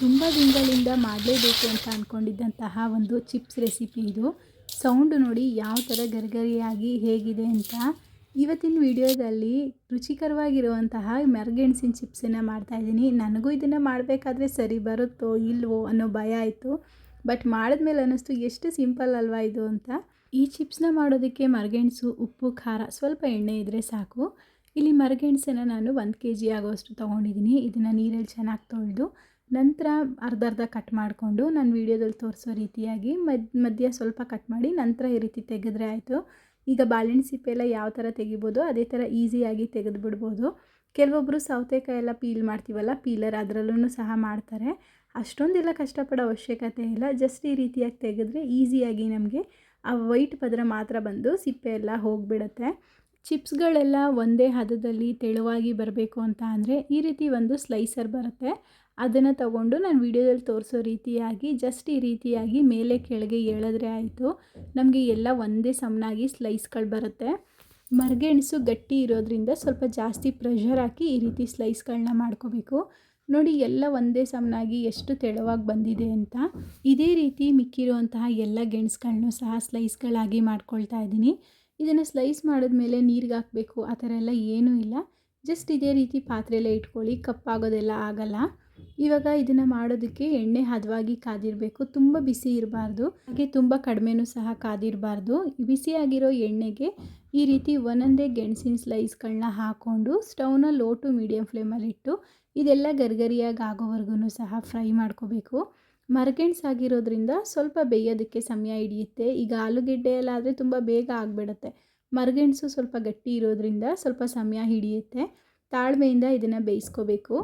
ತುಂಬ ದಿನಗಳಿಂದ ಮಾಡಲೇಬೇಕು ಅಂತ ಅಂದ್ಕೊಂಡಿದ್ದಂತಹ ಒಂದು ಚಿಪ್ಸ್ ರೆಸಿಪಿ ಇದು. ಸೌಂಡು ನೋಡಿ ಯಾವ ಥರ ಗರಿಗರಿಯಾಗಿ ಹೇಗಿದೆ ಅಂತ. ಇವತ್ತಿನ ವಿಡಿಯೋದಲ್ಲಿ ರುಚಿಕರವಾಗಿರುವಂತಹ ಮೆರಗೆಣಸಿನ ಚಿಪ್ಸನ್ನು ಮಾಡ್ತಾಯಿದ್ದೀನಿ ನನಗೂ ಇದನ್ನು ಮಾಡಬೇಕಾದ್ರೆ ಸರಿ ಬರುತ್ತೋ ಇಲ್ವೋ ಅನ್ನೋ ಭಯ ಆಯಿತು. ಬಟ್ ಮಾಡಿದ್ಮೇಲೆ ಅನ್ನಿಸ್ತು ಎಷ್ಟು ಸಿಂಪಲ್ ಅಲ್ವಾ ಇದು ಅಂತ. ಈ ಚಿಪ್ಸ್ನ ಮಾಡೋದಕ್ಕೆ ಮರಗೆಣಸು, ಉಪ್ಪು, ಖಾರ ಸ್ವಲ್ಪ ಎಣ್ಣೆ ಇದ್ದರೆ ಸಾಕು. ಇಲ್ಲಿ ಮರಗೆಣಸನ್ನು ನಾನು ಒಂದು ಕೆ ಜಿ ಆಗೋಷ್ಟು ತೊಗೊಂಡಿದ್ದೀನಿ. ಇದನ್ನು ನೀರಲ್ಲಿ ಚೆನ್ನಾಗಿ ತೊಳೆದು ನಂತರ ಅರ್ಧ ಅರ್ಧ ಕಟ್ ಮಾಡಿಕೊಂಡು ನಾನು ವೀಡಿಯೋದಲ್ಲಿ ತೋರಿಸೋ ರೀತಿಯಾಗಿ ಮಧ್ಯ ಸ್ವಲ್ಪ ಕಟ್ ಮಾಡಿ ನಂತರ ಈ ರೀತಿ ತೆಗೆದ್ರೆ ಆಯಿತು. ಈಗ ಬಾಳೆಹಣ್ಣು ಸಿಪ್ಪೆ ಎಲ್ಲ ಯಾವ ಥರ ತೆಗಿಬೋದು, ಅದೇ ಥರ ಈಸಿಯಾಗಿ ತೆಗೆದು ಬಿಡ್ಬೋದು. ಕೆಲವೊಬ್ಬರು ಸೌತೆಕಾಯಿ ಎಲ್ಲ ಪೀಲ್ ಮಾಡ್ತೀವಲ್ಲ ಪೀಲರ್ ಅದರಲ್ಲೂ ಸಹ ಮಾಡ್ತಾರೆ. ಅಷ್ಟೊಂದೆಲ್ಲ ಕಷ್ಟಪಡೋ ಅವಶ್ಯಕತೆ ಇಲ್ಲ ಜಸ್ಟ್ ಈ ರೀತಿಯಾಗಿ ತೆಗೆದ್ರೆ ಈಸಿಯಾಗಿ ನಮಗೆ ಆ ವೈಟ್ ಪದರ ಮಾತ್ರ ಬಂದು ಸಿಪ್ಪೆ ಎಲ್ಲ ಹೋಗಿಬಿಡುತ್ತೆ. ಚಿಪ್ಸ್ಗಳೆಲ್ಲ ಒಂದೇ ಹದದಲ್ಲಿ ತೆಳುವಾಗಿ ಬರಬೇಕು ಅಂತ ಅಂದರೆ ಈ ರೀತಿ ಒಂದು ಸ್ಲೈಸರ್ ಬರುತ್ತೆ. ಅದನ್ನು ತಗೊಂಡು ನಾನು ವಿಡಿಯೋದಲ್ಲಿ ತೋರಿಸೋ ರೀತಿಯಾಗಿ, ಜಸ್ಟ್ ಈ ರೀತಿಯಾಗಿ ಮೇಲೆ ಕೆಳಗೆ ಎಳೆದ್ರೆ ಆಯಿತು. ನಮಗೆ ಎಲ್ಲ ಒಂದೇ ಸಮನಾಗಿ ಸ್ಲೈಸ್ಗಳು ಬರುತ್ತೆ. ಮರಗೆಣಸು ಗಟ್ಟಿ ಇರೋದ್ರಿಂದ ಸ್ವಲ್ಪ ಜಾಸ್ತಿ ಪ್ರೆಷರ್ ಹಾಕಿ ಈ ರೀತಿ ಸ್ಲೈಸ್ಗಳನ್ನ ಮಾಡ್ಕೋಬೇಕು. ನೋಡಿ, ಎಲ್ಲ ಒಂದೇ ಸಮನಾಗಿ ಎಷ್ಟು ತೆಳುವಾಗಿ ಬಂದಿದೆ ಅಂತ. ಇದೇ ರೀತಿ ಮಿಕ್ಕಿರುವಂತಹ ಎಲ್ಲ ಗೆಣಸುಗಳನ್ನೂ ಸಹ ಸ್ಲೈಸ್ಗಳಾಗಿ ಮಾಡ್ಕೊಳ್ತಾ ಇದ್ದೀನಿ. ಇದನ್ನು ಸ್ಲೈಸ್ ಮಾಡಿದ್ಮೇಲೆ ನೀರಿಗೆ ಹಾಕಬೇಕು, ಆ ಥರ ಎಲ್ಲ ಏನೂ ಇಲ್ಲ. ಜಸ್ಟ್ ಇದೇ ರೀತಿ ಪಾತ್ರೆಯಲ್ಲೇ ಇಟ್ಕೊಳ್ಳಿ, ಕಪ್ಪಾಗೋದೆಲ್ಲ ಆಗಲ್ಲ. ಇವಾಗ ಇದನ್ನು ಮಾಡೋದಕ್ಕೆ ಎಣ್ಣೆ ಹದವಾಗಿ ಕಾದಿರಬೇಕು, ತುಂಬ ಬಿಸಿ ಇರಬಾರ್ದು. ಹಾಗೆ ತುಂಬ ಕಡಿಮೆನೂ ಸಹ ಕಾದಿರಬಾರ್ದು. ಬಿಸಿಯಾಗಿರೋ ಎಣ್ಣೆಗೆ ಈ ರೀತಿ ಒಂದೊಂದೇ ಗೆಣಸಿನ ಸ್ಲೈಸ್ಗಳನ್ನ ಹಾಕ್ಕೊಂಡು ಸ್ಟವ್ನ ಲೋ ಟು ಮೀಡಿಯಮ್ ಫ್ಲೇಮಲ್ಲಿಟ್ಟು ಇದೆಲ್ಲ ಗರ್ಗರಿಯಾಗಿ ಆಗೋವರೆಗೂ ಸಹ ಫ್ರೈ ಮಾಡ್ಕೋಬೇಕು. ಮರಗೆಣ್ಸು ಆಗಿರೋದ್ರಿಂದ ಸ್ವಲ್ಪ ಬೇಯೋದಕ್ಕೆ ಸಮಯ ಹಿಡಿಯುತ್ತೆ. ಈಗ ಆಲೂಗೆಡ್ಡೆಯಲ್ಲಾದರೆ ತುಂಬ ಬೇಗ ಆಗಿಬಿಡುತ್ತೆ. ಮರಗೆಣಸು ಸ್ವಲ್ಪ ಗಟ್ಟಿ ಇರೋದ್ರಿಂದ ಸ್ವಲ್ಪ ಸಮಯ ಹಿಡಿಯುತ್ತೆ. ತಾಳ್ಮೆಯಿಂದ ಇದನ್ನು ಬೇಯಿಸ್ಕೋಬೇಕು.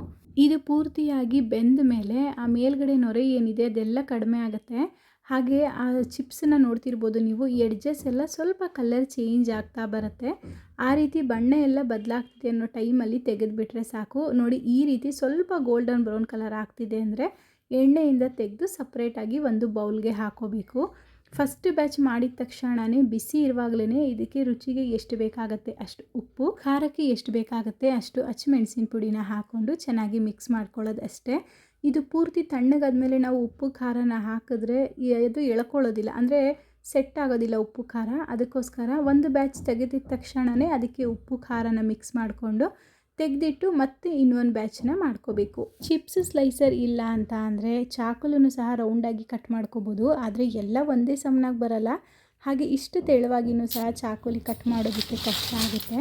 ಇದು ಪೂರ್ತಿಯಾಗಿ ಬೆಂದ ಮೇಲೆ ಆ ಮೇಲ್ಗಡೆ ನೊರೆ ಏನಿದೆ ಅದೆಲ್ಲ ಕಡಿಮೆ ಆಗುತ್ತೆ. ಹಾಗೆ ಆ ಚಿಪ್ಸನ್ನು ನೋಡ್ತಿರ್ಬೋದು ನೀವು ಎಡ್ಜಸ್ ಎಲ್ಲ ಸ್ವಲ್ಪ ಕಲರ್ ಚೇಂಜ್ ಆಗ್ತಾ ಬರುತ್ತೆ. ಆ ರೀತಿ ಬಣ್ಣ ಎಲ್ಲ ಬದಲಾಗ್ತಿದೆ ಅನ್ನೋ ಟೈಮಲ್ಲಿ ತೆಗೆದುಬಿಟ್ರೆ ಸಾಕು. ನೋಡಿ, ಈ ರೀತಿ ಸ್ವಲ್ಪ ಗೋಲ್ಡನ್ ಬ್ರೌನ್ ಕಲರ್ ಆಗ್ತಿದೆ ಅಂದರೆ ಎಣ್ಣೆಯಿಂದ ತೆಗೆದು ಸಪ್ರೇಟಾಗಿ ಒಂದು ಬೌಲ್ಗೆ ಹಾಕೋಬೇಕು. ಫಸ್ಟ್ ಬ್ಯಾಚ್ ಮಾಡಿದ ತಕ್ಷಣವೇ ಬಿಸಿ ಇರುವಾಗಲೇ ಇದಕ್ಕೆ ರುಚಿಗೆ ಎಷ್ಟು ಬೇಕಾಗುತ್ತೆ ಅಷ್ಟು ಉಪ್ಪು, ಖಾರಕ್ಕೆ ಎಷ್ಟು ಬೇಕಾಗುತ್ತೆ ಅಷ್ಟು ಹಚ್ಚಿಮೆಣಸಿನ ಪುಡಿನ ಹಾಕ್ಕೊಂಡು ಚೆನ್ನಾಗಿ ಮಿಕ್ಸ್ ಮಾಡ್ಕೊಳ್ಳೋದು ಅಷ್ಟೇ ಇದು ಪೂರ್ತಿ ತಣ್ಣಗಾದ್ಮೇಲೆ ನಾವು ಉಪ್ಪು, ಖಾರನ ಹಾಕಿದ್ರೆ ಅದು ಎಳ್ಕೊಳ್ಳೋದಿಲ್ಲ. ಅಂದರೆ ಸೆಟ್ ಆಗೋದಿಲ್ಲ ಉಪ್ಪು, ಖಾರ. ಅದಕ್ಕೋಸ್ಕರ ಒಂದು ಬ್ಯಾಚ್ ತೆಗೆದಿದ ತಕ್ಷಣವೇ ಅದಕ್ಕೆ ಉಪ್ಪು, ಖಾರನ ಮಿಕ್ಸ್ ಮಾಡಿಕೊಂಡು ತೆಗೆದಿಟ್ಟು ಮತ್ತೆ ಇನ್ನೊಂದು ಬ್ಯಾಚನ್ನ ಮಾಡ್ಕೋಬೇಕು. ಚಿಪ್ಸ್ ಸ್ಲೈಸರ್ ಇಲ್ಲ ಅಂತ ಅಂದರೆ ಚಾಕುಲೂ ಸಹ ರೌಂಡಾಗಿ ಕಟ್ ಮಾಡ್ಕೋಬೋದು. ಆದರೆ ಎಲ್ಲ ಒಂದೇ ಸಮನಾಗಿ ಬರಲ್ಲ. ಹಾಗೆ ಇಷ್ಟು ತೆಳುವಾಗಿನೂ ಸಹ ಚಾಕುಲಿ ಕಟ್ ಮಾಡೋದಕ್ಕೆ ಕಷ್ಟ ಆಗುತ್ತೆ.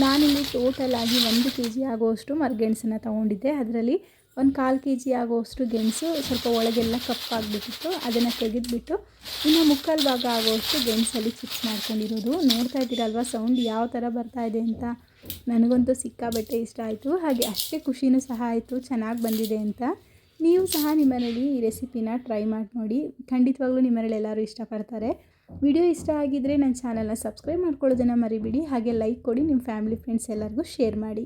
ನಾನಿಲ್ಲಿ ಟೋಟಲ್ ಆಗಿ ಒಂದು ಕೆ ಜಿ ಆಗೋಷ್ಟು ಮರಗೆಣಸನ್ನು ತೊಗೊಂಡಿದ್ದೆ. ಅದರಲ್ಲಿ ಒಂದು ಕಾಲು ಕೆ ಜಿ ಆಗೋಷ್ಟು ಗೆಣಸು ಸ್ವಲ್ಪ ಒಳಗೆಲ್ಲ ಕಪ್ಪಾಗಿಬಿಟ್ಟಿತ್ತು, ಅದನ್ನು ತೆಗೆದುಬಿಟ್ಟು ಇನ್ನು ಮುಕ್ಕಾಲು ಭಾಗ ಆಗೋಷ್ಟು ಗೆಣಸಲ್ಲಿ ಚಿಪ್ಸ್ ಮಾಡ್ಕೊಂಡಿರೋದು. ನೋಡ್ತಾ ಇದ್ದೀರಲ್ವ ಸೌಂಡ್ ಯಾವ ಥರ ಬರ್ತಾ ಇದೆ ಅಂತ? ನನಗಂತೂ ಸಿಕ್ಕಾಬಟ್ಟೆ ಇಷ್ಟ ಆಯಿತು. ಹಾಗೆ ಅಷ್ಟೇ ಖುಷಿನೂ ಸಹ ಆಯಿತು, ಚೆನ್ನಾಗಿ ಬಂದಿದೆ ಅಂತ. ನೀವು ಸಹ ನಿಮ್ಮನೇಲಿ ಈ ರೆಸಿಪಿನ ಟ್ರೈ ಮಾಡಿ ನೋಡಿ. ಖಂಡಿತವಾಗ್ಲೂ ನಿಮ್ಮನೇಲಿ ಎಲ್ಲರೂ ಇಷ್ಟಪಡ್ತಾರೆ. ವಿಡಿಯೋ ಇಷ್ಟ ಆಗಿದ್ದರೆ ನನ್ನ ಚಾನಲ್ನ ಸಬ್ಸ್ಕ್ರೈಬ್ ಮಾಡ್ಕೊಳ್ಳೋದನ್ನು ಮರಿಬಿಡಿ. ಹಾಗೆ ಲೈಕ್ ಕೊಡಿ, ನಿಮ್ಮ ಫ್ಯಾಮಿಲಿ ಫ್ರೆಂಡ್ಸ್ ಎಲ್ಲರಿಗೂ ಶೇರ್ ಮಾಡಿ.